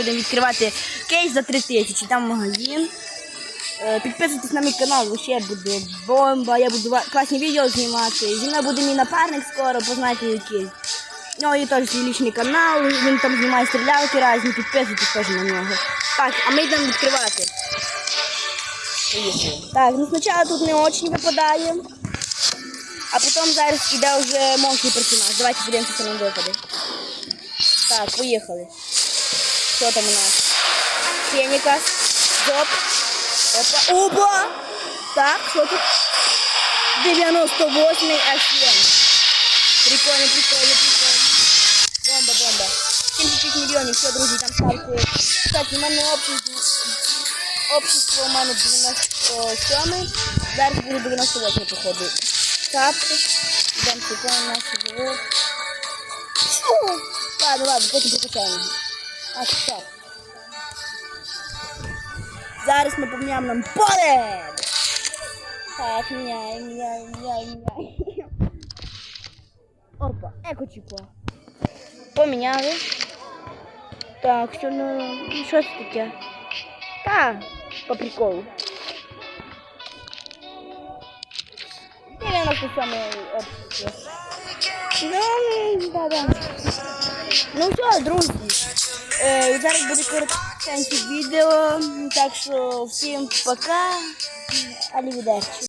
будемо відкривати кейс за 3 тисячі. Там магазин. Е, Підписуйтесь на мій канал, ще буде бомба. Я буду класні відео знімати. Зі мною буде мій напарник скоро, познайте який. У нього є теж свій лічний канал, він там знімає стрілялки різні, підписуйтесь теж на нього. Так, а ми йдемо відкривати. Так, ну спочатку тут не очень випадає. А потім зараз іде вже монстр персонаж. Давайте подивимося, що нам випаде. Так, поїхали. Що там у нас? Феніка. Жоп. Опа. Опа! Так, що тут? 98 СМ. Прикольно, прикольно, прикольно. Бомба, бомба. 76 мільйонів, все, друзі, там ставки. Кстати, у мене общество, общество у мене 97, зараз буде 98 походу. Тапки. Йдемо прикольно наш живот. Фу! Ладно, ладно, потім прикачаємо. А, стоп. Зараз ми поміняємо нам поле. Так, міняємо, міняємо, міняємо, міняємо. Опа, екочіпо. Поміняли. Так, що ну, що це таке? Та, по приколу. 97 опція. Ну, да, да. Ну все, друзі. Е, зараз буде коротеньке відео. Так що всім пока. Алівідерчі.